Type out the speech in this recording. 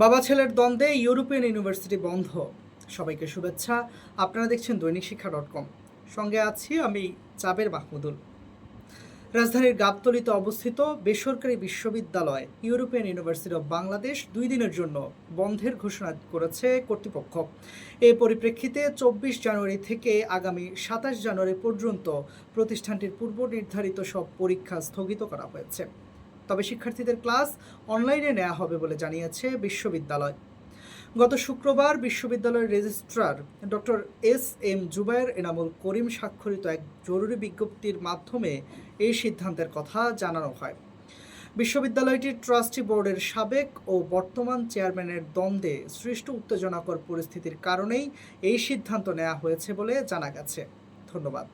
বাবা ছেলের দ্বন্দ্বে ইউরোপিয়ান ইউনিভার্সিটি বন্ধ। সবাইকে শুভেচ্ছা। আপনারা দেখছেন দৈনিক শিক্ষা ডট কম। সঙ্গে আছি আমি চাবের মাহমুদুল। রাজধানীর গাবতলিতে অবস্থিত বেসরকারি বিশ্ববিদ্যালয়, ইউরোপিয়ান ইউনিভার্সিটি অব বাংলাদেশ দুই দিনের জন্য বন্ধের ঘোষণা করেছে কর্তৃপক্ষ। এই পরিপ্রেক্ষিতে চব্বিশ জানুয়ারি থেকে আগামী সাতাশ জানুয়ারি পর্যন্ত প্রতিষ্ঠানটির পূর্ব নির্ধারিত সব পরীক্ষা স্থগিত করা হয়েছে। তবে শিক্ষার্থীদের ক্লাস অনলাইনে নেওয়া হবে বলে জানিয়েছে বিশ্ববিদ্যালয়। গত শুক্রবার বিশ্ববিদ্যালয়ের registrar doctor S M Jubayer Enamul Karim স্বাক্ষরিত এক জরুরি বিজ্ঞপ্তির মাধ্যমে এই সিদ্ধান্তের কথা জানানো হয়। বিশ্ববিদ্যালয়টির ট্রাস্টি বোর্ডের সাবেক ও বর্তমান চেয়ারম্যানের দ্বন্দ্বে সৃষ্ট উত্তেজনাকর পরিস্থিতির কারণেই এই সিদ্ধান্ত নেওয়া হয়েছে বলে জানা গেছে। ধন্যবাদ।